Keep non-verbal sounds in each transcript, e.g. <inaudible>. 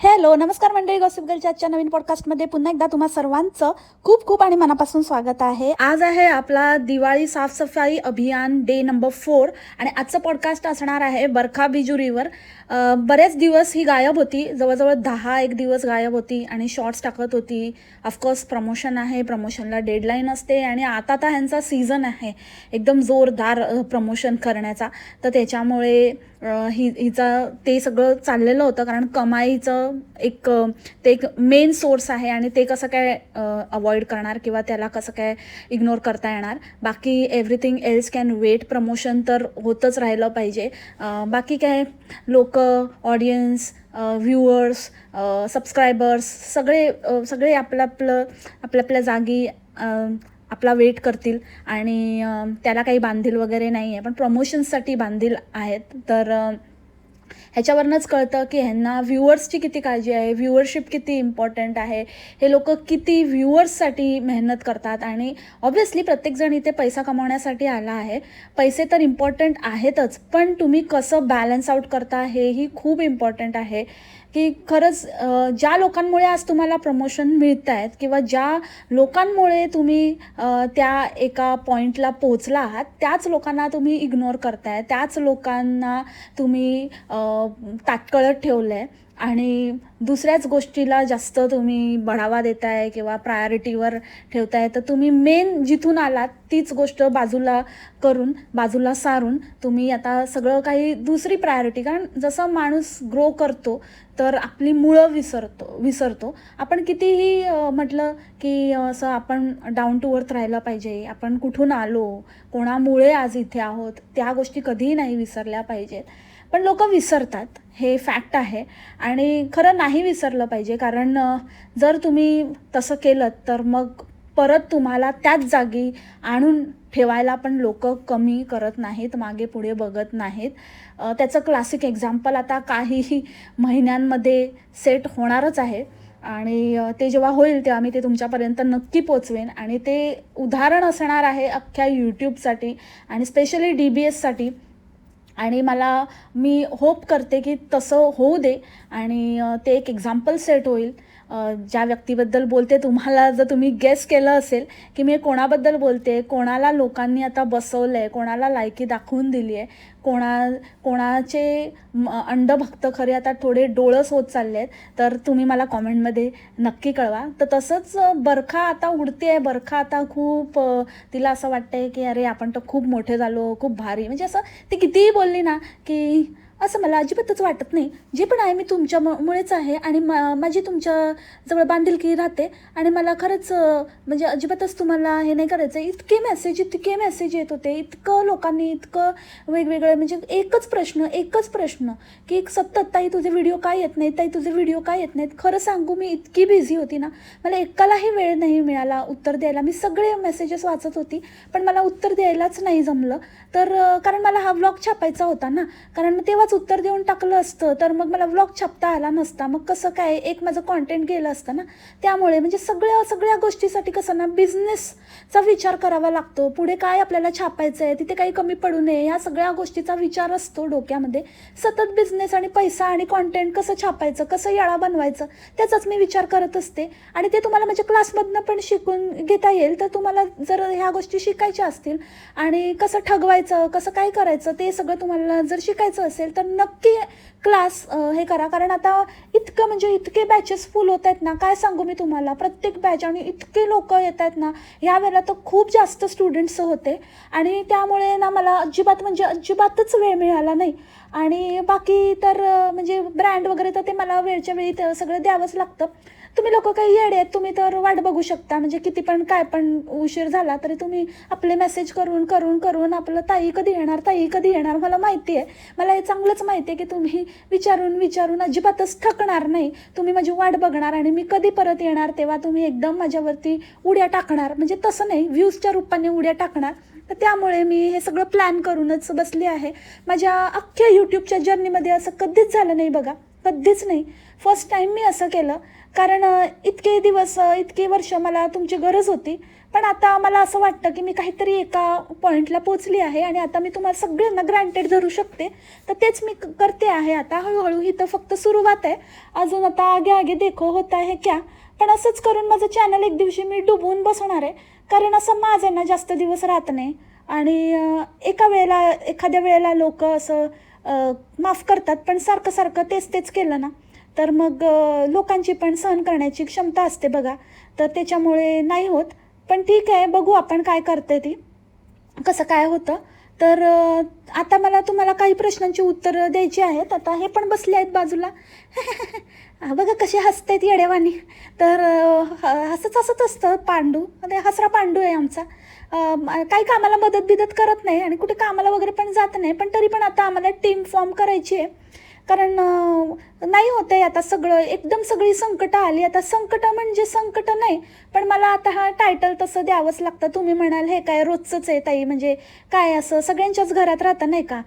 Hello नमस्कार मंडळी. Gossip गर्लच्या आजच्या नवीन पॉडकास्टमध्ये पुन्हा एकदा तुम्हा सर्वांचं खूप खूप आणि मनापासून स्वागत आहे. आज आहे आपला दिवाळी साफसफाई अभियान डे नंबर फोर आणि आजचं पॉडकास्ट असणार आहे बरखा बिजुरीवर. बरेच दिवस ही गायब होती. जवळजवळ दहा एक दिवस गायब होती आणि शॉर्ट्स टाकत होती. ऑफकोर्स प्रमोशन आहे प्रमोशनला डेडलाईन असते आणि आता तर ह्यांचा सीझन आहे. एकदम जोरदार प्रमोशन करण्याचा. तर त्याच्यामुळे हि हिचा ते सगळं चाललेलं होतं कारण कमाईचं एक ते एक मेन सोर्स आहे आणि ते कसं काय अवॉइड करणार किंवा त्याला कसं काय इग्नोर करता येणार. बाकी everything else can wait promotion तर होतच राहिलं पाहिजे. बाकी काय? लोक ऑडियन्स व्ह्युअर्स सबस्क्रायबर्स सगळे सगळे आपलं आपलं आपल्या आपल्या जागी आपला वेट करतील आणि त्याला काही बांधील वगैरे नाही आहे पण प्रमोशन्ससाठी बांधील आहेत. तर ह्याच्यावरूनच ह्याच्यावरनंच कळतं की ह्यांना व्ह्युअर्सची किती काळजी आहे व्ह्युअरशिप किती इम्पॉर्टंट आहे हे लोक किती व्ह्युअर्ससाठी मेहनत करतात. आणि ऑब्व्हियसली प्रत्येकजण इथे पैसा कमावण्यासाठी आला आहे. पैसे तर इम्पॉर्टंट आहेतच पण तुम्ही कसं बॅलन्स आउट करता हेही खूप इम्पॉर्टंट आहे. की खरंच ज्या लोकांमुळे आज तुम्हाला प्रमोशन मिळत आहेत किंवा ज्या लोकांमुळे तुम्ही त्या एका पॉईंटला पोचला आहात त्याच लोकांना तुम्ही इग्नोर करताय त्याच लोकांना तुम्ही ताटकळत ठेवलं आहे आणि दुसऱ्याच गोष्टीला जास्त तुम्ही बढावा देताय किंवा प्रायोरिटीवर ठेवताय तर तुम्ही मेन जिथून आलात तीच गोष्ट बाजूला करून बाजूला सारून तुम्ही आता सगळं काही दुसरी प्रायोरिटी कारण जसं माणूस ग्रो करतो तर आपली मुळं विसरतो विसरतो. आपण कितीही म्हटलं की असं आपण डाऊन टू अर्थ राहायला पाहिजे आपण कुठून आलो कोणामुळे आज इथे आहोत त्या गोष्टी कधीही नाही विसरल्या पाहिजेत. पण लोक विसरतात. हे फॅक्ट आहे. आणि खरं नाही विसरलं पाहिजे. कारण जर तुम्ही तसं केलं तर मग परत तुम्हाला त्याच जागी आणून ठेवायला पण लोक कमी करत नाहीत मागे पुढे बघत नाहीत. त्याचं क्लासिक एक्झाम्पल आता काही महिन्यांमध्ये सेट होणारच आहे. आणि ते जेव्हा होईल तेव्हा मी ते तुमच्यापर्यंत नक्की पोचवेन. आणि ते उदाहरण असणार आहे अख्ख्या यूट्यूबसाठी आणि स्पेशली डी बी एससाठी आणि मला मी होप करते की तसं होऊ दे. आणि ते एक एक्झाम्पल सेट होईल. ज्या व्यक्तीबद्दल बोलते तुम्हाला जर तुम्ही गेस केलं असेल की मी कोणाबद्दल बोलते कोणाला लोकांनी आता बसवलं आहे कोणाला लायकी दाखवून दिली आहे कोणा कोणाचे अंडभक्त खरे आता थोडे डोळस होत चालले आहेत तर तुम्ही मला कॉमेंटमध्ये नक्की कळवा. तर तसंच बरखा आता उडते आहे बरखा आता खूप तिला असं वाटतंय की अरे आपण तर खूप मोठे झालो खूप भारी. म्हणजे असं ती कितीही बोलली ना की असं मला अजिबातच वाटत नाही. जे पण आहे मी तुमच्यामुळेच मुळेच आहे आणि मा माझी तुमच्या जवळ बांधिलकी राहते आणि मला खरंच म्हणजे अजिबातच तुम्हाला हे नाही करायचं. इतके मेसेज इतके मेसेज येत होते. इतकं लोकांनी इतकं वेगवेगळं म्हणजे एकच प्रश्न एकच प्रश्न की एक सतत ताई तुझे व्हिडिओ काय येत नाहीत? ताई तुझे व्हिडिओ काय येत नाहीत? खरं सांगू मी इतकी बिझी होती ना मला एकालाही वेळ नाही मिळाला उत्तर द्यायला. मी सगळे मेसेजेस वाचत होती पण मला उत्तर द्यायलाच नाही जमलं. तर कारण मला हा व्लॉग छापायचा होता ना कारण मग तेव्हाच उत्तर देऊन टाकलं असतं. तर मग मला व्लॉग छापता आला नसता. मग कसं काय? एक माझं कॉन्टेंट गेलं असतं ना? त्यामुळे म्हणजे सगळ्या सगळ्या गोष्टीसाठी कसं ना बिझनेसचा विचार करावा लागतो. पुढे काय आपल्याला छापायचं आहे तिथे काही कमी पडू नये. ह्या सगळ्या गोष्टीचा विचार असतो डोक्यामध्ये. सतत बिझनेस आणि पैसा आणि कॉन्टेंट कसं छापायचं? कसं याळा बनवायचं? त्याचाच मी विचार करत असते. आणि ते तुम्हाला म्हणजे क्लासमधनं पण शिकून घेता येईल. तर तुम्हाला जर ह्या गोष्टी शिकायच्या असतील आणि कसं ठगवायचं? कसं काय करायचं? ते सगळं तुम्हाला जर शिकायचं असेल तर नक्की क्लास हे करा. कारण आता इतकं म्हणजे इतके बॅचेस फुल होत आहेत ना काय सांगू मी तुम्हाला? प्रत्येक बॅच आणि इतके लोक येत आहेत ना ह्या वेळेला तर खूप जास्त स्टुडंट्स होते. आणि त्यामुळे ना मला अजिबात म्हणजे अजिबातच वेळ मिळाला नाही. आणि बाकी तर म्हणजे ब्रँड वगैरे तर ते मला वेळच्या वेळी सगळं द्यावंच लागतं. तुम्ही लोक काही येडे आहेत तुम्ही तर वाट बघू शकता. म्हणजे किती पण काय पण उशीर झाला तरी तुम्ही आपले मेसेज करून करून करून आपलं ताई कधी येणार ताई कधी येणार मला माहिती आहे. मला हे चांगलंच माहिती आहे की तुम्ही विचारून विचारून अजिबातच थकणार नाही. तुम्ही माझी वाट बघणार आणि मी कधी परत येणार तेव्हा तुम्ही एकदम माझ्यावरती उड्या टाकणार. म्हणजे तसं नाही व्ह्यूजच्या रूपाने उड्या टाकणार. तर त्यामुळे मी हे सगळं प्लॅन करूनच बसली आहे. माझ्या अख्ख्या यूट्यूबच्या जर्नीमध्ये असं कधीच झालं नाही बघा. कधीच नाही. फर्स्ट टाईम मी असं केलं. कारण इतके दिवस इतके वर्ष मला तुमची गरज होती. पण आता मला असं वाटतं की मी काहीतरी एका पॉईंटला पोचली आहे आणि आता मी तुम्हाला सगळ्यांना ग्रँटेड धरू शकते. तर तेच मी क- करते आहे आता. हळूहळू ही तर फक्त सुरुवात आहे. अजून आता आगे आगे देखो होता आहे क्या. पण असंच करून माझं चॅनल एक दिवशी मी डुबवून बसणार आहे. कारण असं माझं ना जास्त दिवस राहत नाही. आणि एका वेळेला एखाद्या वेळेला लोक असं माफ करतात. पण सारखं सारखं तेच तेच केलं ना. तर मग लोकांची पण सहन करण्याची क्षमता असते बघा. तर त्याच्यामुळे नाही होत. पण ठीक आहे बघू आपण काय करते ती. कसं काय होतं. तर आता मला तुम्हाला काही प्रश्नांची उत्तरं द्यायची आहेत. आता हे पण बसले आहेत बाजूला. <laughs> बघा कसे हसतायत येडेवानी तर ह- हसत हसत असतं पांडू. म्हणजे हसरा पांडू आहे आमचा. काही कामाला मदत बिदत करत नाही आणि कुठे कामाला वगैरे पण जात नाही. पण तरी पण आता आम्हाला टीम फॉर्म करायची आहे. कारण नाही होत आहे आता सगळं. एकदम सगळी संकटं आली. आता संकटं म्हणजे संकटं नाही पण मला आता हा टायटल तसं द्यावंच लागतं. तुम्ही म्हणाल हे काय रोजचंच आहे ताई म्हणजे काय असं? सगळ्यांच्याच घरात राहतं नाही का?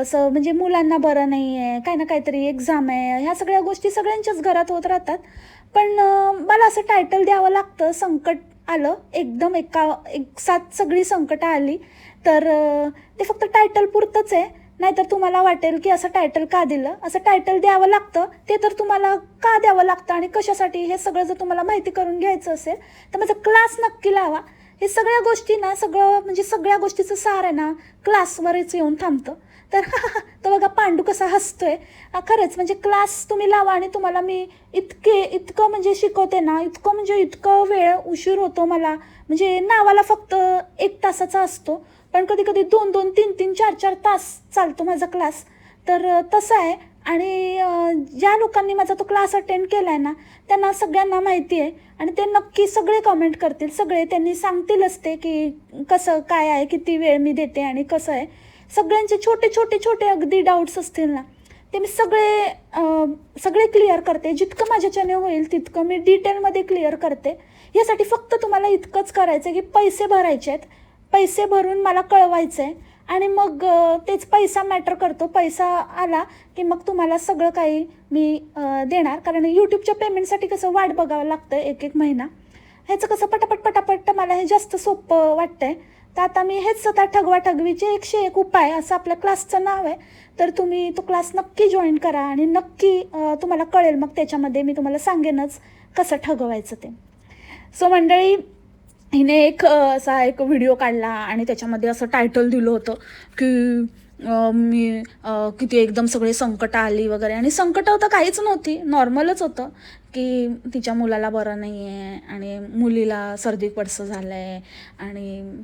असं म्हणजे मुलांना बरं नाही आहे काय ना काहीतरी एक्झाम आहे. ह्या सगळ्या गोष्टी सगळ्यांच्याच घरात होत राहतात. पण मला असं टायटल द्यावं लागतं. संकट आलं एकदम एका एक साथ सगळी संकटं आली तर ते फक्त टायटल पुरतंच आहे. नाहीतर तुम्हाला वाटेल की असं टायटल का दिलं? असं टायटल द्यावं लागतं ते तर तुम्हाला का द्यावं लागतं आणि कशासाठी? हे सगळं जर तुम्हाला माहिती करून घ्यायचं असेल तर माझा क्लास नक्की लावा. हे सगळ्या गोष्टी ना सगळं म्हणजे सगळ्या गोष्टीचं सार आहे ना क्लासवरच येऊन थांबतं. तर <laughs> तो बघा पांडू कसा हसतोय. खरंच म्हणजे क्लास तुम्ही लावा आणि तुम्हाला मी इतके इतकं म्हणजे शिकवते ना इतकं म्हणजे इतकं वेळ उशीर होतो मला. म्हणजे नावाला फक्त एक तासाचा असतो. पण कधी कधी दोन दोन तीन तीन चार चार तास चालतो माझा क्लास तर तसं आहे. आणि ज्या लोकांनी माझा तो क्लास अटेंड केला आहे ना त्यांना सगळ्यांना माहिती आहे. आणि ते नक्की सगळे कमेंट करतील. सगळे त्यांनी सांगतीलच ते की कसं काय आहे किती वेळ मी देते आणि कसं आहे. सगळ्यांचे छोटे छोटे छोटे अगदी डाऊट्स असतील ना ते मी सगळे सगळे क्लिअर करते. जितकं माझ्याच्याने होईल तितकं मी डिटेलमध्ये क्लिअर करते. यासाठी फक्त तुम्हाला इतकंच करायचं आहे की पैसे भरायचे आहेत. पैसे भरून मला कळवायचं आहे आणि मग तेच पैसा मॅटर करतो. पैसा आला की मग तुम्हाला सगळं काही मी देणार. कारण यूट्यूबच्या पेमेंटसाठी कसं वाट बघावं लागतं एक एक महिना. ह्याचं कसं पटापट पटापट मला हे जास्त सोपं वाटतंय. तर आता मी हेच आता ठगवा ठगवीचे एकशे एक उपाय असं आपल्या क्लासचं नाव आहे. तर तुम्ही तो क्लास नक्की जॉईन करा आणि नक्की तुम्हाला कळेल मग त्याच्यामध्ये मी तुम्हाला सांगेनच कसं ठगवायचं ते. सो मंडळी हिने एक असा एक व्हिडिओ काढला आणि त्याच्यामध्ये असं टायटल दिलं होतं की मी किती एकदम सगळे संकट आली वगैरे. आणि संकट तर काहीच नव्हती नॉर्मलच होतं. की तिच्या मुलाला बरं नाही आहे आणि मुलीला सर्दी पडसं झालं आहे आणि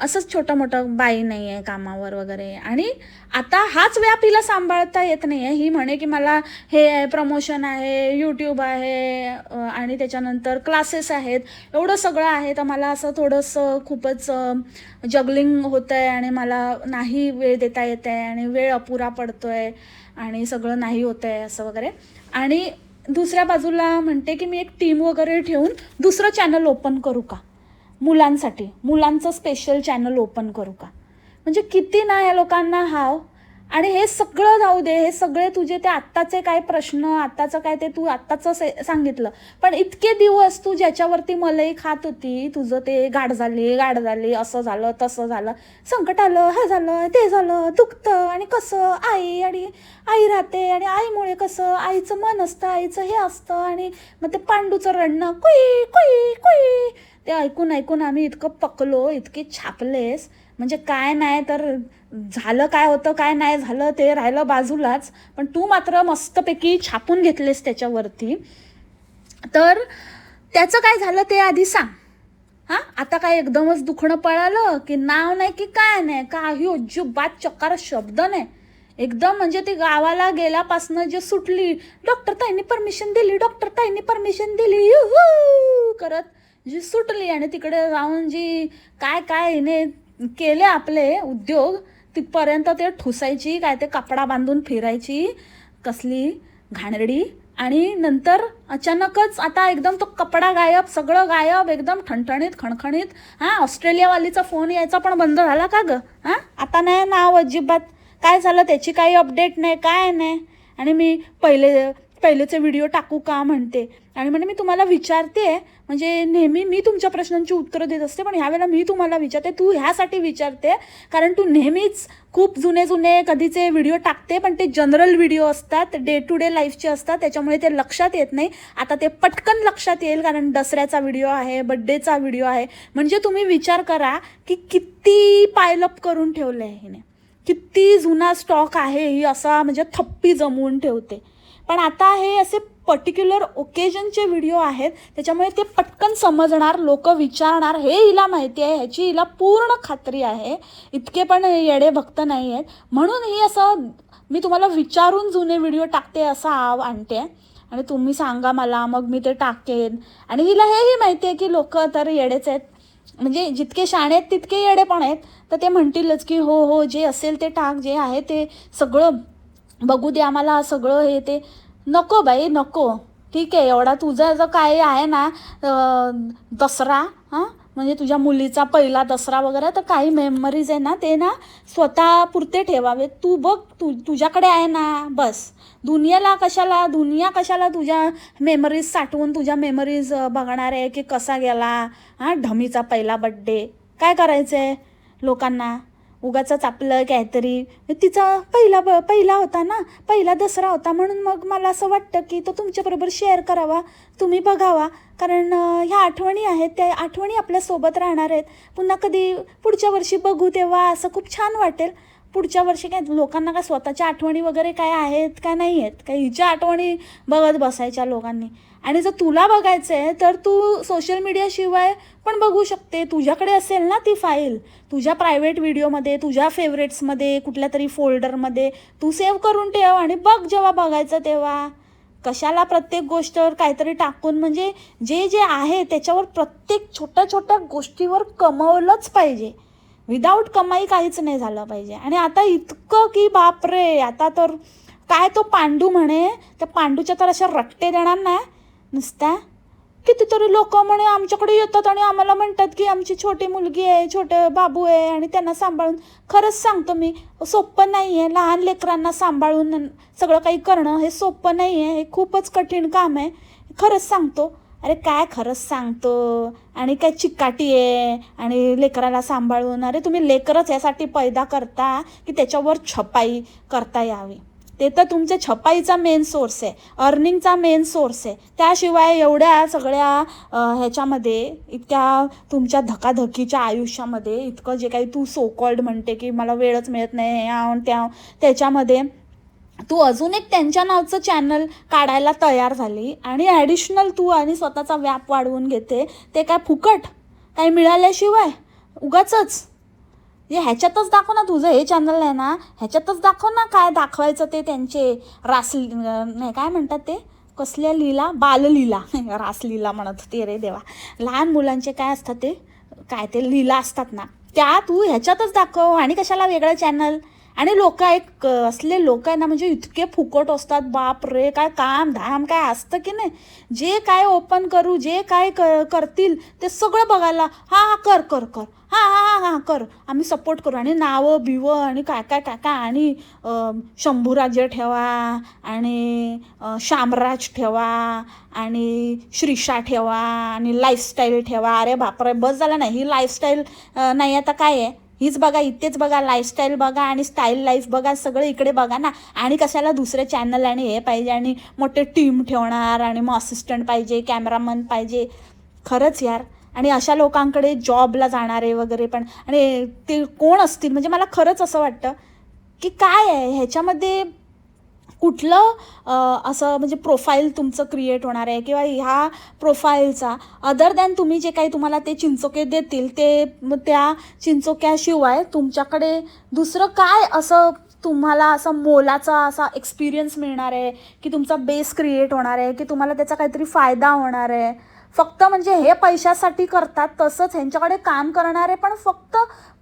असंच छोटं मोठं बाई नाही आहे कामावर वगैरे. आणि आता हाच व्याप हिला सांभाळता येत नाही आहे ही म्हणे की मला हे आहे प्रमोशन आहे यूट्यूब आहे आणि त्याच्यानंतर क्लासेस आहेत. एवढं सगळं आहे तर मला असं थोडंसं खूपच जगलिंग होतं आहे आणि मला नाही वेळ देता येत आहे आणि वेळ अपुरा पडतो आहे आणि सगळं नाही होतं आहे असं वगैरे. आणि दुसऱ्या बाजूला म्हणते की मी एक टीम वगैरे ठेवून दुसरं चॅनल ओपन करू का? मुलांसाठी. मुलांचं स्पेशल चॅनल ओपन करू का? म्हणजे किती ना या लोकांना हाव आणि हे सगळं जाऊ दे हे सगळे तुझे ते आत्ताचे काय प्रश्न आत्ताचं काय ते तू आत्ताचं से- सांगितलं. पण इतके दिवस तू ज्याच्यावरती मलई खात होती तुझं ते गाढ झाली गाढ झाली असं झालं तसं झालं. संकट आलं हे झालं ते झालं दुखतं आणि कसं आई आणि आई राहते आणि आईमुळे कसं आईचं मन असतं आईचं हे असतं आणि मग ते पांडूचं रडणं कुई कुई कुई. ते ऐकून ऐकून आम्ही इतकं पकलो इतके छापलेस. म्हणजे काय नाही तर झालं काय होतं काय नाही झालं ते राहिलं बाजूलाच. पण तू मात्र मस्तपैकी छापून घेतलेस त्याच्यावरती. तर त्याचं काय झालं ते आधी सांग. हां? आता काय एकदमच दुखणं पळालं की नाव नाही की काय नाही काही अजिबात चकार शब्द नाही. एकदम म्हणजे ती गावाला गेल्यापासनं जे सुटली डॉक्टर ताईंनी परमिशन दिली डॉक्टर ताईंनी परमिशन दिली युहू! करत जी सुटली आणि तिकडे जाऊन जी काय काय हिने केले आपले उद्योग तिथपर्यंत ते ठुसायची काय ते कपडा बांधून फिरायची कसली घाणेरडी. आणि नंतर अचानकच आता एकदम तो कपडा गायब सगळं गायब एकदम ठणठणीत खणखणीत. हां ऑस्ट्रेलियावालीचा फोन यायचा पण बंद झाला का ग? हां आता नाही नाव अजिबात. काय झालं त्याची काही अपडेट नाही काय नाही. आणि मी पहिले पहिलेचे व्हिडिओ टाकू का म्हणते. आणि म्हणे मी तुम्हाला विचारते म्हणजे नेहमी मी तुमच्या प्रश्नांची उत्तरं देत असते पण ह्यावेळेला मी तुम्हाला विचारते तू ह्यासाठी विचारते कारण तू नेहमीच खूप जुने जुने कधीचे व्हिडिओ टाकते पण ते जनरल व्हिडिओ असतात डे टू डे लाईफचे असतात त्याच्यामुळे ते लक्षात येत नाही. आता ते पटकन लक्षात येईल कारण दसऱ्याचा व्हिडिओ आहे बड्डेचा व्हिडिओ आहे. म्हणजे तुम्ही विचार करा की किती पायलप करून ठेवलं आहे हिने. किती जुना स्टॉक आहे ही असा म्हणजे थप्पी जमवून ठेवते. पण आता हे असे पर्टिक्युलर ओकेजनचे व्हिडिओ आहेत त्याच्यामुळे ते पटकन समजणार लोक विचारणार हे हिला माहिती आहे ह्याची हिला पूर्ण खात्री आहे इतके पण येडे भक्त नाही आहेत म्हणून ही असं मी तुम्हाला विचारून जुने व्हिडिओ टाकते असा आव आणते. आणि तुम्ही सांगा मला मग मी ते टाकेन. आणि हिला हेही माहिती आहे की लोक तर येडेच आहेत. म्हणजे जितके शाणे आहेत तितके येडे पण आहेत. तर ते म्हणतीलच की हो हो जे असेल ते टाक जे आहे ते सगळं बघू दे आम्हाला सगळं हे ते. नको बाई नको. ठीक आहे एवढा तुझं जर काय आहे ना दसरा हां? म्हणजे तुझ्या मुलीचा पहिला दसरा वगैरे तर काही मेमरीज आहे ना ते ना स्वतः पुरते ठेवावे. तू बघ तू तुझ्याकडे आहे ना बस. दुनियाला कशाला दुनिया कशाला तुझ्या मेमरीज साठवून तुझ्या मेमरीज बघणार आहे की कसा गेला हां? ढमीचा पहिला बड्डे काय करायचं आहे लोकांना? उगाचच आपलं काहीतरी तिचा पहिला ब पहिला होता ना पहिला दसरा होता म्हणून मग मला असं वाटतं की तो तुमच्याबरोबर शेअर करावा तुम्ही बघावा. कारण ह्या आठवणी आहेत त्या आठवणी आपल्यासोबत राहणार आहेत. पुन्हा कधी पुढच्या वर्षी बघू तेव्हा असं खूप छान वाटेल. पुढच्या वर्षी काय लोकांना काय स्वतःच्या आठवणी वगैरे काय आहेत का नाही आहेत. काय हिच्या आठवणी बघत बसायच्या लोकांनी. आणि जर तुला बघायचं आहे तर तू सोशल मीडियाशिवाय पण बघू शकते. तुझ्याकडे असेल ना ती फाईल तुझ्या प्रायव्हेट व्हिडिओमध्ये तुझ्या फेवरेट्समध्ये कुठल्या तरी फोल्डरमध्ये तू सेव्ह करून ठेव आणि बघ जेव्हा बघायचं तेव्हा. कशाला प्रत्येक गोष्टीवर काहीतरी टाकून म्हणजे जे जे आहे त्याच्यावर प्रत्येक छोट्या छोट्या गोष्टीवर कमवलंच पाहिजे. विदाऊट कमाई काहीच नाही झालं पाहिजे. आणि आता इतकं की बापरे आता तर काय तो पांडू म्हणे त्या पांडूच्या तर अशा रट्टे देणार नाही. नुसता? कितीतरी लोक म्हणे आमच्याकडे येतात आणि आम्हाला म्हणतात की आमची छोटी मुलगी आहे छोटे बाबू आहे आणि त्यांना सांभाळून खरंच सांगतो मी सोपं नाही आहे लहान लेकरांना सांभाळून सगळं काही करणं हे सोपं नाही आहे हे खूपच कठीण काम आहे. खरंच सांगतो. अरे काय खरंच सांगतो? आणि काय चिकाटी आहे आणि लेकराला सांभाळून. अरे तुम्ही लेकरच यासाठी पैदा करता की त्याच्यावर छपाई करता यावी. ते तर तुमच्या छपाईचा मेन सोर्स आहे अर्निंगचा मेन सोर्स आहे. त्याशिवाय एवढ्या सगळ्या ह्याच्यामध्ये इतक्या तुमच्या धकाधकीच्या आयुष्यामध्ये इतकं जे काही तू सो कॉल्ड म्हणते की मला वेळच मिळत नाही ह्याव त्या त्याच्यामध्ये तू अजून एक त्यांच्या नावचं चॅनल काढायला तयार झाली आणि ॲडिशनल तू आणि स्वतःचा व्याप वाढवून घेते ते काय फुकट काही मिळाल्याशिवाय उगाचच. हे ह्याच्यातच दाखव ना तुझं हे चॅनल आहे ना. ह्याच्यातच दाखव ना काय दाखवायचं ते त्यांचे रास नाही काय म्हणतात ते? कसल्या लीला? बाललीला. <laughs> रासलीला म्हणत होते रे देवा. लहान मुलांचे काय असतात ते? काय ते लीला असतात ना. त्या तू ह्याच्यातच दाखव आणि कशाला वेगळं चॅनल आणि लोक एक असले लोक आहे ना म्हणजे इतके फुकट असतात बाप रे काय काम धाम काय असतं की नाही? जे काय ओपन करू जे काय क करतील ते सगळं बघायला हां हां कर कर कर. हां हां हां हां कर. आम्ही सपोर्ट करू. आणि नावं बिवं आणि काय काय काय काय आणि अं, शंभूराजे ठेवा आणि शामराज ठेवा आणि श्रीषा ठेवा आणि लाईफस्टाईल ठेवा. अरे बापरे बस झाला नाही. ही लाईफस्टाईल नाही आता काय आहे? हीच बघा इथेच बघा लाईफस्टाईल बघा आणि स्टाईल लाईफ बघा सगळं इकडे बघा ना. आणि कशाला दुसरे चॅनल आणि हे पाहिजे आणि मोठे टीम ठेवणार आणि मग असिस्टंट पाहिजे कॅमेरामन पाहिजे. खरंच यार. आणि अशा लोकांकडे जॉबला जाणारे वगैरे पण. आणि ते कोण असतील? म्हणजे मला खरंच असं वाटतं की काय आहे? ह्याच्यामध्ये कुठलं असं म्हणजे प्रोफाईल तुमचं क्रिएट होणार आहे किंवा ह्या प्रोफाईलचा अदर दॅन तुम्ही जे काही तुम्हाला ते चिंचोके देतील ते त्या चिंचोक्याशिवाय तुमच्याकडे दुसरं काय असं तुम्हाला असं मोलाचा असा एक्सपिरियन्स मिळणार आहे की तुमचा बेस क्रिएट होणार आहे की तुम्हाला त्याचा काहीतरी फायदा होणार आहे? फक्त म्हणजे हे पैशासाठी करतात तसंच ह्यांच्याकडे काम करणारे पण फक्त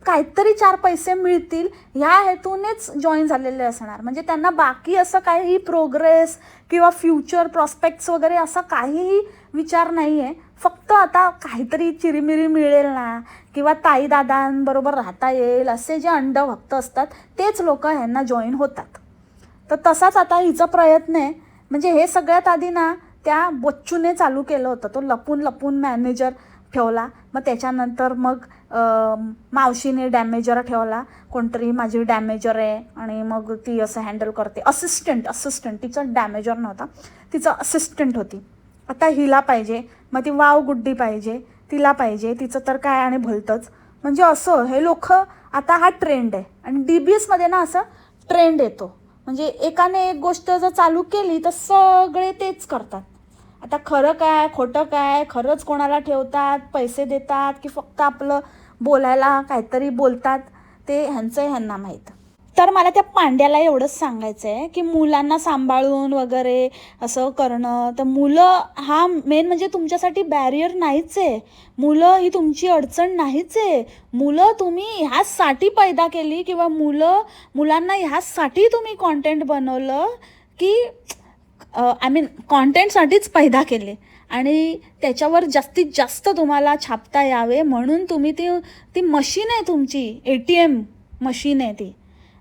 काहीतरी चार पैसे मिळतील ह्या हेतूनेच जॉईन झालेले असणार. म्हणजे त्यांना बाकी असं काही प्रोग्रेस किंवा फ्युचर प्रॉस्पेक्ट्स वगैरे असा काहीही विचार नाही आहे फक्त आता काहीतरी चिरीमिरी मिळेल ना किंवा ताई दादांबरोबर राहता येईल असे जे अंडभक्त असतात तेच लोक ह्यांना जॉईन होतात. तर तसाच आता हिचा प्रयत्न आहे. म्हणजे हे सगळ्यात आधी ना त्या बच्चूने चालू केलं होतं. तो लपून लपून मॅनेजर ठेवला. मग त्याच्यानंतर मग मावशीने डॅमेजर ठेवला. कोणतरी माझी डॅमेजर आहे आणि मग ती असं हँडल करते. Assistant assistant. तिचा डॅमेजर नव्हता. तिचं असिस्टंट होती. आता हिला पाहिजे. मग ती वाव गुड्डी पाहिजे. तिला पाहिजे. तिचं तर काय आणि भलतंच. म्हणजे असं हे लोक आता हा ट्रेंड आहे. आणि डी बी एसमध्ये ना असं ट्रेंड येतो. म्हणजे एकाने एक गोष्ट जर चालू केली तर सगळे तेच करतात. आता खरं काय खोटं काय खरंच कोणाला ठेवतात पैसे देतात की फक्त आपलं बोलायला काहीतरी बोलतात ते ह्यांचं ह्यांना माहीत. तर मला त्या पांड्याला एवढंच सांगायचं आहे की मुलांना सांभाळून वगैरे असं करणं. तर मुलं हा मेन म्हणजे तुमच्यासाठी बॅरियर नाहीच आहे. मुलं ही तुमची अडचण नाहीच आहे. मुलं तुम्ही ह्याचसाठी पैदा केली किंवा मुलं मुलांना ह्याचसाठी तुम्ही कॉन्टेंट बनवलं की आय मीन कॉन्टेंटसाठीच पैदा केले. आणि त्याच्यावर जास्तीत जास्त तुम्हाला छापता यावे म्हणून तुम्ही ती ती मशीन आहे तुमची ए टी एम मशीन आहे ती.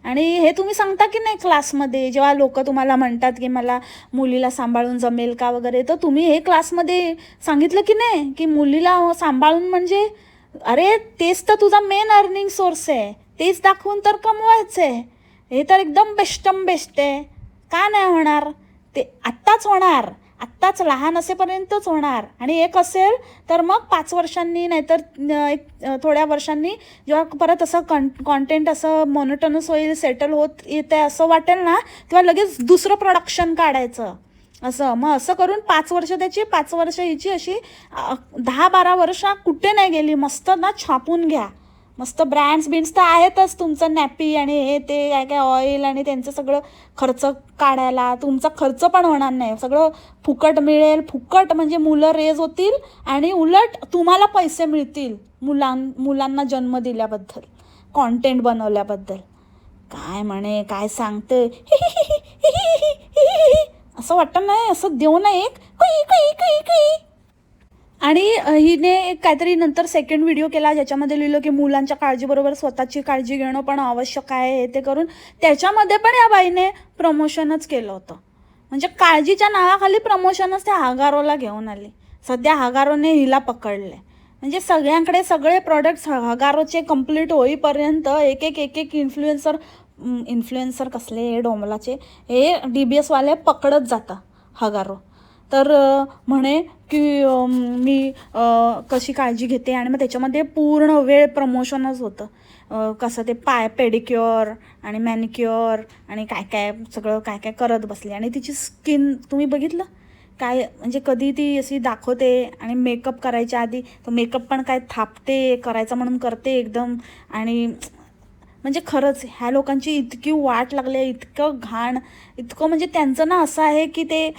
आणि हे तुम्ही सांगता की नाही क्लासमध्ये? जेव्हा लोक तुम्हाला म्हणतात की मला मुलीला सांभाळून जमेल का वगैरे तर तुम्ही हे क्लासमध्ये सांगितलं की नाही? की मुलीला सांभाळून म्हणजे अरे तेच तर तुझा मेन अर्निंग सोर्स आहे. तेच दाखवून तर कमवायचं आहे हे तर एकदम बेस्टम बेस्ट आहे. का नाही होणार? ते आत्ताच होणार. आत्ताच लहान असेपर्यंतच होणार. आणि एक असेल तर मग पाच वर्षांनी नाहीतर एक थोड्या वर्षांनी जेव्हा परत असं कॉन कॉन्टेंट असं मोनोटनस होईल सेटल होत येते असं वाटेल ना तेव्हा लगेच दुसरं प्रोडक्शन काढायचं. असं. मग असं करून पाच वर्ष त्याची पाच वर्ष हिची अशी दहा बारा वर्ष कुठे नाही गेली. मस्त ना छापून घ्या. मस्त ब्रँड्स बिंड्स तर आहेतच. तुमचं नॅपी आणि हे ते काय काय ऑइल आणि त्यांचं सगळं खर्च काढायला. तुमचा खर्च पण होणार नाही. सगळं फुकट मिळेल. फुकट म्हणजे मुलं रेज होतील आणि उलट तुम्हाला पैसे मिळतील मुलां मुलांना जन्म दिल्याबद्दल कॉन्टेंट बनवल्याबद्दल. काय म्हणे काय सांगते? <laughs> असं वाटतं नाही. असं देऊ ना एक. कुई, कुई, कुई, कुई. आणि हिने काहीतरी नंतर सेकंड व्हिडिओ केला ज्याच्यामध्ये लिहिलं की मुलांच्या काळजीबरोबर स्वतःची काळजी घेणं पण आवश्यक आहे हे ते करून. त्याच्यामध्ये पण या बाईने प्रमोशनच केलं होतं. म्हणजे काळजीच्या नावाखाली प्रमोशनच त्या हागारोला घेऊन आली. सध्या हागारोने हिला पकडले म्हणजे सगळ्यांकडे सगळे प्रॉडक्ट्स हगारोचे कंप्लीट होईपर्यंत एक एक एक एक इन्फ्लुएन्सर इन्फ्लुएन्सर कसले हे डोमलाचे हे डी बी एसवाले पकडत जातं हगारो. तर म्हणे की मी कशी काळजी घेते आणि मग त्याच्यामध्ये पूर्ण वेळ प्रमोशनच होतं. कसं ते पाय पेडिक्युअर आणि मॅनिक्युअर आणि काय काय सगळं काय काय करत बसली आणि तिची स्किन तुम्ही बघितलं? काय म्हणजे कधी ती अशी दाखवते आणि मेकअप करायच्या आधी तो मेकअप पण काय थापते करायचा म्हणून करते एकदम आणि म्हणजे खरंच ह्या लोकांची इतकी वाट लागली आहे इतकं घाण इतकं म्हणजे त्यांचं ना असं आहे की ते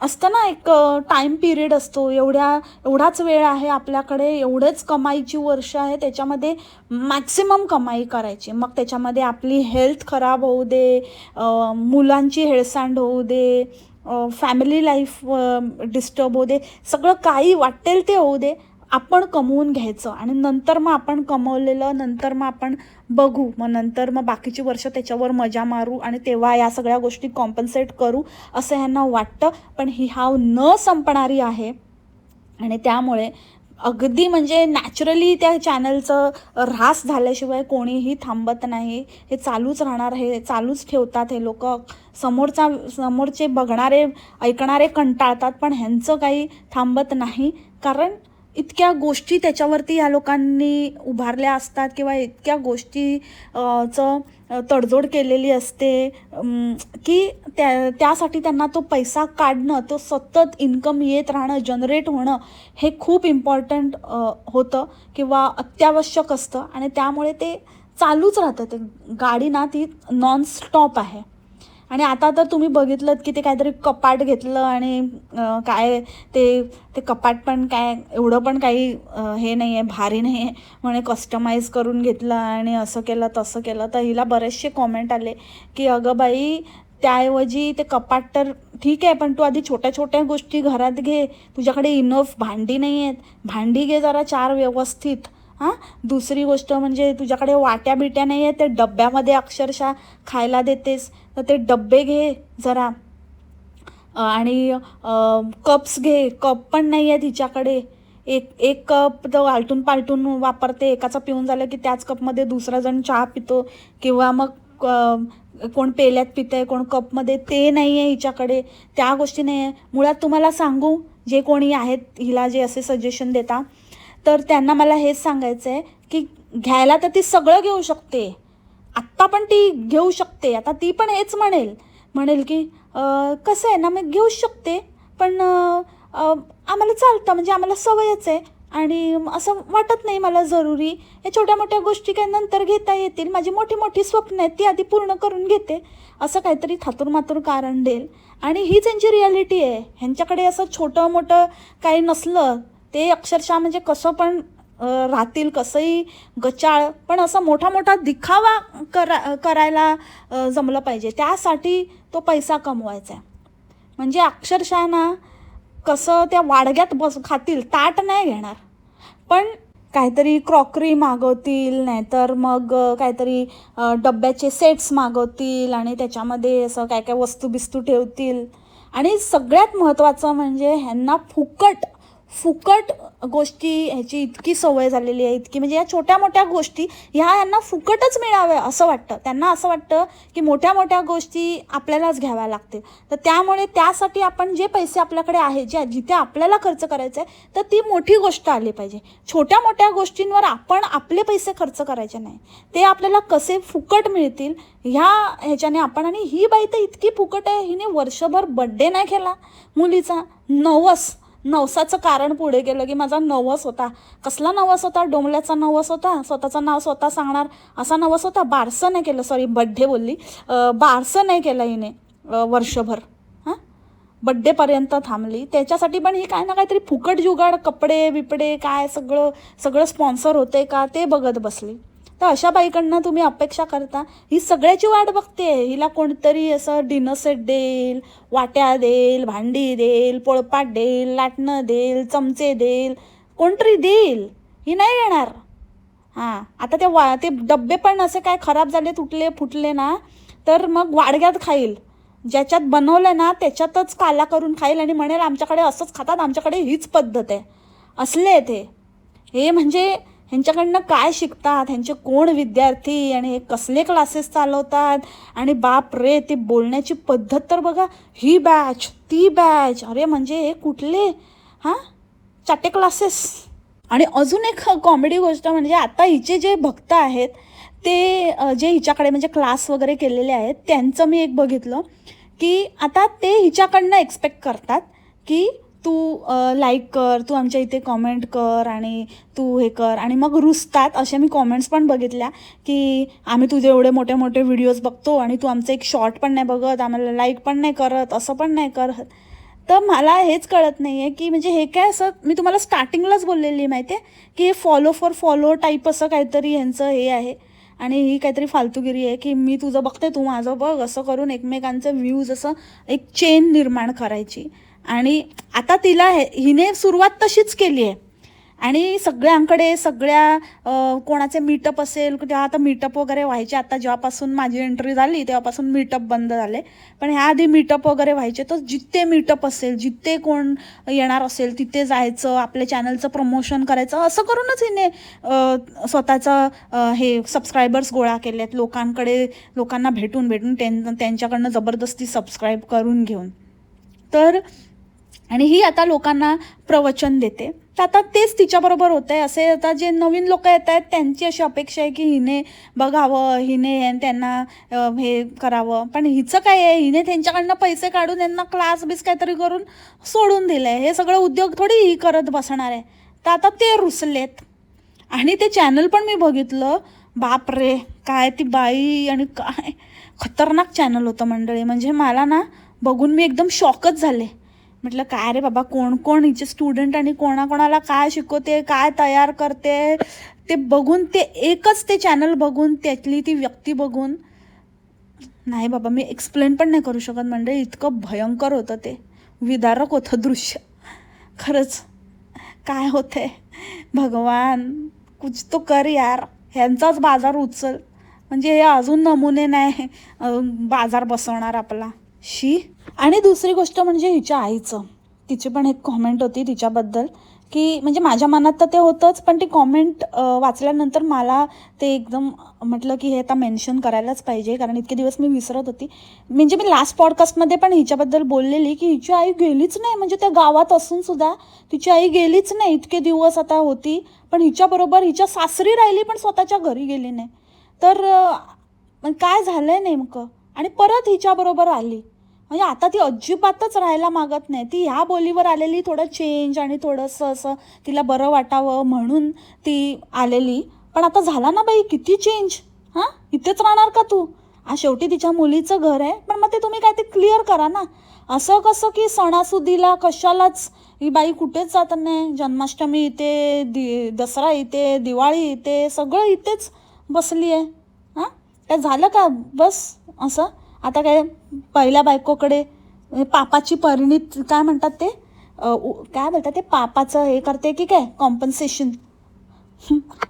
असतं ना एक टाईम पिरियड असतो. एवढ्या एवढाच वेळ आहे आपल्याकडे एवढेच कमाईची वर्ष आहे त्याच्यामध्ये मॅक्सिमम कमाई करायची. मग त्याच्यामध्ये आपली हेल्थ खराब होऊ दे मुलांची हेळसांड होऊ दे फॅमिली लाईफ डिस्टर्ब होऊ दे सगळं काही वाटेल ते होऊ दे. आपण कमवून घ्यायचं आणि नंतर मग आपण कमवलेलं नंतर मग आपण बघू मग नंतर मग बाकीची वर्ष त्याच्यावर मजा मारू आणि तेव्हा या सगळ्या गोष्टी कॉम्पन्सेट करू असं ह्यांना वाटतं. पण ही हाव न संपणारी आहे आणि त्यामुळे अगदी म्हणजे नॅचरली त्या चॅनलचं ऱ्हास झाल्याशिवाय कोणीही थांबत नाही. हे चालूच राहणार हे चालूच ठेवतात. हे लोक समोरचा समोरचे बघणारे ऐकणारे कंटाळतात पण ह्यांचं काही थांबत नाही. कारण इतक्या गोष्टी त्याच्यावरती ह्या लोकांनी उभारल्या असतात किंवा इतक्या गोष्टी चं तडजोड केलेली असते की त्या त्यासाठी त्यांना तो पैसा काढणं तो सतत इन्कम येत राहणं जनरेट होणं हे खूप इम्पॉर्टंट होतं किंवा अत्यावश्यक असतं. आणि त्यामुळे ते चालूच राहतं. ते गाडी ना ती नॉन स्टॉप आहे. आणि आता तर तुम्ही बघितलं की ते काहीतरी कपाट घेतलं आणि काय ते ते कपाट पण काय एवढं पण काही हे नाही आहे भारी नाही आहे म्हणे कस्टमाइज करून घेतलं आणि असं केलं तसं केलं. तर हिला बरेचसे कॉमेंट आले की अगं बाई त्याऐवजी ते कपाट तर ठीक आहे पण तू आधी छोट्या छोट्या गोष्टी घरात घे. तुझ्याकडे इनफ भांडी नाही आहेत भांडी घे जरा चार व्यवस्थित. हां? दुसरी गोष्ट म्हणजे तुझ्याकडे वाट्या बिट्या नाही आहेत ते डब्यामध्ये अक्षरशः खायला देतेस. तर ते डब्बे घे जरा. आणि कप्स घे. कप पण नाही आहे तिच्याकडे. एक एक कप तर आलटून पालटून वापरते. एकाचा पिऊन झालं की त्याच कपमध्ये दुसरा जण चहा पितो किंवा मग कोण पेल्यात पितंय कोण कपमध्ये ते नाही आहे हिच्याकडे. त्या गोष्टी नाही आहे मुळात तुम्हाला सांगू जे कोणी आहेत हिला जे असे सजेशन देता तर त्यांना मला हेच सांगायचं आहे की घ्यायला तर ती सगळं घेऊ शकते. आत्ता पण ती घेऊ शकते. आता ती पण हेच म्हणेल. म्हणेल की कसं आहे ना मी घेऊ शकते पण आम्हाला चालतं म्हणजे आम्हाला सवयच आहे. आणि असं वाटत नाही मला जरुरी. या छोट्या मोठ्या गोष्टी काही नंतर घेता येतील. माझी मोठी मोठी स्वप्न आहेत ती आधी पूर्ण करून घेते. असं काहीतरी थातूर मातूर कारण देईल. आणि हीच यांची रियालिटी आहे. ह्यांच्याकडे असं छोटं मोठं काही नसलं ते अक्षरशः म्हणजे कसं पण राहतील कसंही गचाळ पण असा मोठा मोठा दिखावा करा करायला जमलं पाहिजे. त्यासाठी तो पैसा कमवायचा आहे. म्हणजे अक्षरशः ना कसं त्या वाडग्यात बस खातील ताट नाही घेणार. पण काहीतरी क्रॉकरी मागवतील नाहीतर मग काहीतरी डब्याचे सेट्स मागवतील आणि त्याच्यामध्ये असं काय काय वस्तू बिस्तू ठेवतील. आणि सगळ्यात महत्त्वाचं म्हणजे ह्यांना फुकट फुकट गोष्टी ह्याची इतकी सवय झालेली आहे इतकी म्हणजे या छोट्या मोठ्या गोष्टी ह्या यांना फुकटच मिळाव्या असं वाटतं. त्यांना असं वाटतं की मोठ्या मोठ्या गोष्टी आपल्यालाच घ्याव्या लागतील. तर त्यामुळे त्यासाठी आपण जे पैसे आपल्याकडे आहे ज्या जिथे आपल्याला खर्च करायचा आहे तर ती मोठी गोष्ट आली पाहिजे. छोट्या मोठ्या गोष्टींवर आपण आपले पैसे खर्च करायचे नाही. ते आपल्याला कसे फुकट मिळतील ह्या ह्याच्याने आपण आणि ही बाई तर इतकी फुकट आहे हिने वर्षभर बड्डे नाही केला. मुलीचा नवस नवसाचं कारण पुढे गेलं की माझा नवस होता. कसला नवस होता? डोंबल्याचा नवस होता? स्वतःचं नाव स्वतः सांगणार? असा नवस होता? बारसं नाही केलं. सॉरी बड्डे बोलली. बारसं नाही केलं हिने वर्षभर. हां? बड्डेपर्यंत थांबली. त्याच्यासाठी पण ही काय ना काहीतरी फुकट जुगाड कपडे बिपडे काय सगळं सगळं स्पॉन्सर होते का ते बघत बसली. तर अशा बाईकडनं तुम्ही अपेक्षा करता ही सगळ्याची वाट बघते. हिला कोणतरी असं डिनर सेट देईल वाट्या देईल भांडी देईल पोळपाट देईल लाटणं देईल चमचे देईल कोणतरी देईल. ही नाही येणार. हां आता ते वा ते डब्बे पण असे काय खराब झाले तुटले फुटले ना तर मग वाडग्यात खाईल. ज्याच्यात बनवलं ना त्याच्यातच काला करून खाईल आणि म्हणेल आमच्याकडे असंच खातात आमच्याकडे हीच पद्धत आहे. असले ते. हे म्हणजे ह्यांच्याकडनं काय शिकतात? ह्यांचे कोण विद्यार्थी? आणि हे कसले क्लासेस चालवतात? आणि बाप रे ते बोलण्याची पद्धत तर बघा ही बॅच ती बॅच अरे म्हणजे हे कुठले? हां? चाटे क्लासेस आणि अजून एक कॉमेडी गोष्ट म्हणजे आता हिचे जे भक्त आहेत ते जे हिच्याकडे म्हणजे क्लास वगैरे केलेले आहेत त्यांचं मी एक बघितलं की आता ते हिच्याकडनं एक्सपेक्ट करतात की तू लाईक कर तू आमच्या इथे कॉमेंट कर आणि तू हे कर. आणि मग रुसतात अशा मी कॉमेंट्स पण बघितल्या की आम्ही तुझे एवढे मोठे मोठे व्हिडिओज बघतो आणि तू आमचं एक शॉर्ट पण नाही बघत आम्हाला लाईक पण नाही करत असं पण नाही करत. तर मला हेच कळत नाही आहे की म्हणजे हे काय असं मी तुम्हाला स्टार्टिंगलाच बोललेली माहिती आहे की हे फॉलो फॉर फॉलो टाईप असं काहीतरी ह्यांचं हे आहे. आणि ही काहीतरी फालतूगिरी आहे की मी तुझं बघते तू माझं बघ असं करून एकमेकांचं व्ह्यूज असं एक चेन निर्माण करायची. आणि आता तिला हे हिने सुरुवात तशीच केली आहे. आणि सगळ्यांकडे सगळ्या कोणाचे मीटअप असेल तेव्हा आता मीटअप वगैरे व्हायचे. आता जेव्हापासून माझी एंट्री झाली तेव्हापासून मीटअप बंद झाले. पण ह्या आधी मीटअप वगैरे व्हायचे तर जिथे मीटअप असेल जिथे कोण येणार असेल तिथे जायचं आपल्या चॅनलचं प्रमोशन करायचं असं करूनच हिने स्वतःचं हे सबस्क्रायबर्स गोळा केले आहेत लोकांकडे लोकांना भेटून भेटून त्यां त्यांच्याकडनं जबरदस्ती सबस्क्राईब करून घेऊन. तर आणि ही आता लोकांना प्रवचन देते. तर आता तेच तिच्याबरोबर होतं आहे असे आता जे नवीन लोक येत आहेत त्यांची अशी अपेक्षा आहे की हिने बघावं हिने त्यांना हे करावं. पण हिचं काय आहे? हिने त्यांच्याकडनं पैसे काढून यांना क्लास बीस काहीतरी करून सोडून दिलं आहे हे सगळं उद्योग थोडी ही करत बसणार आहे. तर आता ते रुसलेत. आणि ते चॅनल पण मी बघितलं. बाप रे काय ती बाई आणि काय खतरनाक चॅनल होतं मंडळी. म्हणजे मला ना बघून मी एकदम शॉकच झाले. म्हटलं काय रे बाबा कोण कोण हिचे स्टुडंट आणि कोणाकोणाला काय शिकवते काय तयार करते? ते बघून ते एकच ते चॅनल बघून त्यातली ती व्यक्ती बघून नाही बाबा मी एक्सप्लेन पण नाही करू शकत म्हणजे इतकं भयंकर होतं ते. विदारक होतं दृश्य. खरंच काय होतंय? भगवान कुछ तो कर यार. ह्यांचाच बाजार उचल. म्हणजे हे अजून नमुने नाही बाजार बसवणार आपला. शी? आणि दुसरी गोष्ट म्हणजे हिच्या आईचं. तिची पण एक कॉमेंट होती तिच्याबद्दल की म्हणजे माझ्या मनात तर ते होतंच पण ती कॉमेंट वाचल्यानंतर मला ते एकदम म्हटलं की हे आता मेन्शन करायलाच पाहिजे कारण इतके दिवस मी विसरत होती. म्हणजे मी लास्ट पॉडकास्टमध्ये पण हिच्याबद्दल बोललेली की हिची आई गेलीच नाही म्हणजे त्या गावात असून सुद्धा तिची आई गेलीच नाही इतके दिवस आता होती. पण हिच्याबरोबर हिच्या सासरी राहिली पण स्वतःच्या घरी गेली नाही. तर काय झालं आहे नेमकं? आणि परत हिच्याबरोबर आली. म्हणजे आता ती अजिबातच राहायला मागत नाही. ती ह्या बोलीवर आलेली थोडं चेंज आणि थोडंसं असं तिला बरं वाटावं म्हणून ती आलेली. पण आता झाला ना बाई किती चेंज हां? इथेच राहणार का तू? हा शेवटी तिच्या मुलीचं घर आहे पण मग ते तुम्ही काय ते क्लिअर करा ना. असं कसं की सणासुदीला कशालाच ही बाई कुठेच जात नाही. जन्माष्टमी इथे दि दसरा इथे दिवाळी इथे सगळं इथेच बसली आहे हां? काय झालं का? बस असं? आता काय पहिल्या बायकोकडे पापाची परिणित काय म्हणतात ते? उ- काय बोलतात ते? पापाचं हे करते की काय? कॉम्पन्सेशन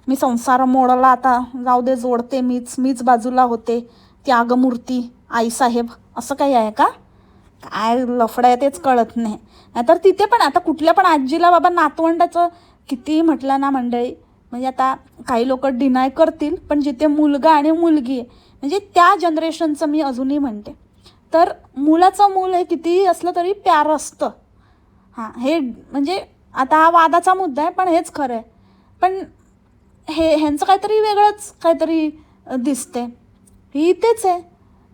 मी संसार मोडला आता. जाऊ दे जोडते मीच. मीच बाजूला होते. त्यागमूर्ती आईसाहेब. असं काही आहे का? काय लफडं आहे तेच कळत नाही. नाहीतर तिथे पण आता कुठल्या पण आजीला बाबा नातवंडाचं किती म्हटलं ना मंडळी? म्हणजे आता काही लोक डिनाय करतील पण जिथे मुलगा आणि मुलगी आहे म्हणजे त्या जनरेशनचं मी अजूनही म्हणते. तर मुलाचं मूल हे कितीही असलं तरी प्यार असतं. हां हे म्हणजे आता हा वादाचा मुद्दा आहे पण हेच खरं आहे. पण हे ह्यांचं काहीतरी वेगळंच काहीतरी दिसते ही इथेच आहे.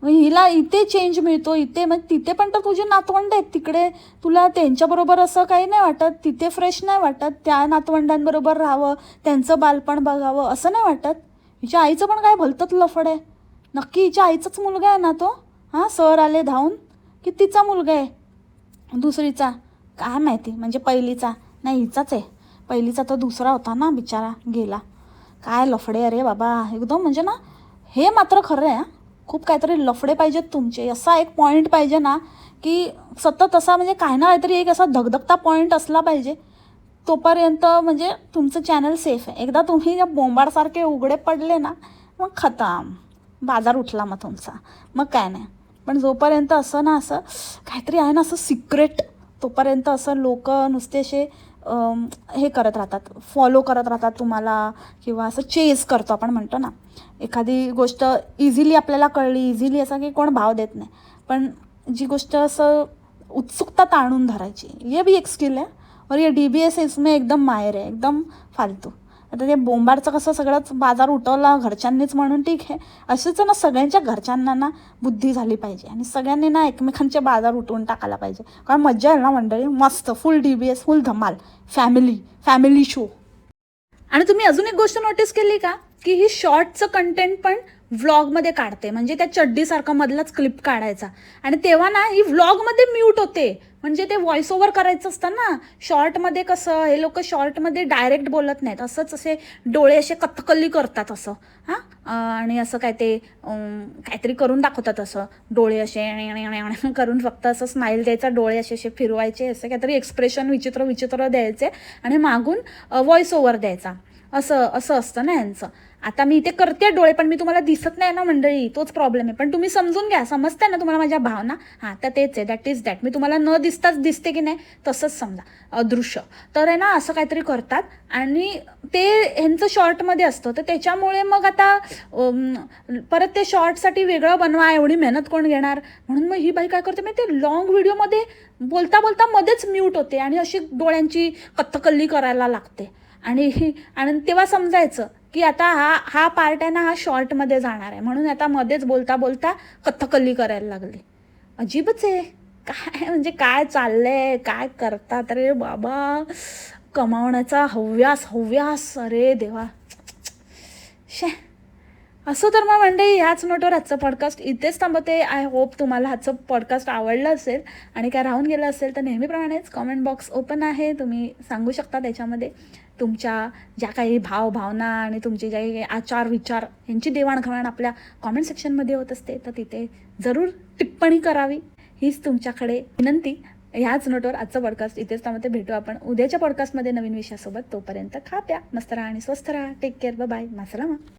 हिला इथे चेंज मिळतो इथे मग तिथे पण तर तुझे नातवंड आहेत. तिकडे तुला त्यांच्याबरोबर असं काही नाही वाटत. तिथे फ्रेश नाही वाटत. त्या नातवंडांबरोबर राहावं त्यांचं बालपण बघावं असं नाही वाटत. हिच्या आईचं पण काय भलतंच लफड आहे. नक्की हिच्या आईचाच मुलगा आहे ना तो? हां सर आले धावून? की तिचा मुलगा आहे? दुसरीचा? काय माहिती म्हणजे पहिलीचा? नाही हिचाच आहे. पहिलीचा तर दुसरा होता ना बिचारा गेला. काय लफडे अरे बाबा एकदम म्हणजे ना हे मात्र खरं आहे खूप काहीतरी लफडे पाहिजेत तुमचे. असा एक पॉईंट पाहिजे ना की सतत असा म्हणजे काही ना काहीतरी एक असा धगधगता पॉईंट असला पाहिजे. तोपर्यंत म्हणजे तुमचं चॅनल सेफ आहे. एकदा तुम्ही या बोंबाडसारखे उघडे पडले ना मग खतम. बाजार उठला मग तुमचा. मग काय नाही. पण जोपर्यंत असं ना असं काहीतरी आहे ना असं सिक्रेट तोपर्यंत असं लोक नुसते असे हे करत राहतात. फॉलो करत राहतात तुम्हाला किंवा असं चेस करतो आपण म्हणतो ना. एखादी गोष्ट इझिली आपल्याला कळली इझिली असं की कोण भाव देत नाही. पण जी गोष्ट असं उत्सुकता ताणून धरायची ये भी एक स्किल आहे. और ये डी बी एस इसमें एकदम मायर आहे एकदम फालतू. आता ते बोंबारचं कसं सगळंच बाजार उठवला घरच्यांनीच म्हणून ठीक आहे. असेच ना सगळ्यांच्या घरच्यांना ना बुद्धी झाली पाहिजे आणि सगळ्यांनी ना एकमेकांचे बाजार उठवून टाकायला पाहिजे. कारण मज्जा आहे ना मंडळी? मस्त फुल डी बी एस फुल धमाल. फॅमिली फॅमिली शो आणि तुम्ही अजून एक गोष्ट नोटीस केली का? की ही शॉर्टचं कंटेंट पण व्लॉगमध्ये काढते. म्हणजे त्या चड्डीसारखा मधलाच क्लिप काढायचा. आणि तेव्हा ना ही व्लॉगमध्ये म्यूट होते. म्हणजे ते व्हॉइस ओव्हर करायचं असतं ना. शॉर्टमध्ये कसं हे लोक शॉर्टमध्ये डायरेक्ट बोलत नाहीत. असंच असे डोळे असे कथकली करतात असं. हां? आणि असं काय ते काहीतरी करून दाखवतात असं. डोळे असे करून फक्त असं स्माईल द्यायचा डोळे असे असे फिरवायचे असं काहीतरी एक्सप्रेशन विचित्र विचित्र द्यायचे आणि मागून व्हॉइस ओव्हर द्यायचा. असं असं असतं ना यांचं. आता मी इथे करते डोळे पण मी तुम्हाला दिसत नाही ना मंडळी. तोच प्रॉब्लेम आहे. पण तुम्ही समजून घ्या. समजते ना तुम्हाला माझ्या भावना? हां तर तेच आहे. दॅट इज दॅट मी तुम्हाला न दिसताच दिसते की नाही तसंच समजा. अदृश्य. तर आहे ना असं काहीतरी करतात. आणि ते ह्यांचं शॉर्टमध्ये असतं. तर त्याच्यामुळे मग आता परत ते शॉर्टसाठी वेगळं बनवा. एवढी मेहनत कोण घेणार? म्हणून मग ही बाई काय करते माहिती ते लॉंग व्हिडिओमध्ये बोलता बोलता मध्येच म्यूट होते. आणि अशी डोळ्यांची कथ्थकल्ली करायला लागते. आणि आणि तेव्हा समजायचं. की आता हा हा पार्ट आहे ना हा शॉर्टमध्ये जाणार आहे. म्हणून आता मध्येच बोलता बोलता कथ्थकल्ली करायला लागली. अजीबच आहे. काय म्हणजे काय चाललंय? काय करतात अरे बाबा? कमावण्याचा हव्यास हव्यास. अरे देवा. शे. असं तर मग म्हणते ह्याच नोटवर आजचं पॉडकास्ट इथेच थांबते. आय होप तुम्हाला आजचं पॉडकास्ट आवडलं असेल आणि काय राहून गेलं असेल तर नेहमीप्रमाणेच कॉमेंट बॉक्स ओपन आहे. तुम्ही सांगू शकता त्याच्यामध्ये. तुमच्या ज्या काही भावभावना आणि तुमचे जे काही आचार विचार यांची देवाणघेवाण आपल्या कॉमेंट सेक्शनमध्ये होत असते तर तिथे जरूर टिप्पणी करावी. हीच तुमच्याकडे विनंती. ह्याच नोटवर आजचं पॉडकास्ट इथेच त्यामध्ये भेटू आपण उद्याच्या पॉडकास्टमध्ये नवीन विषयासोबत. तोपर्यंत खा प्या मस्त राहा आणि स्वस्थ राहा. Take care bye मासलामा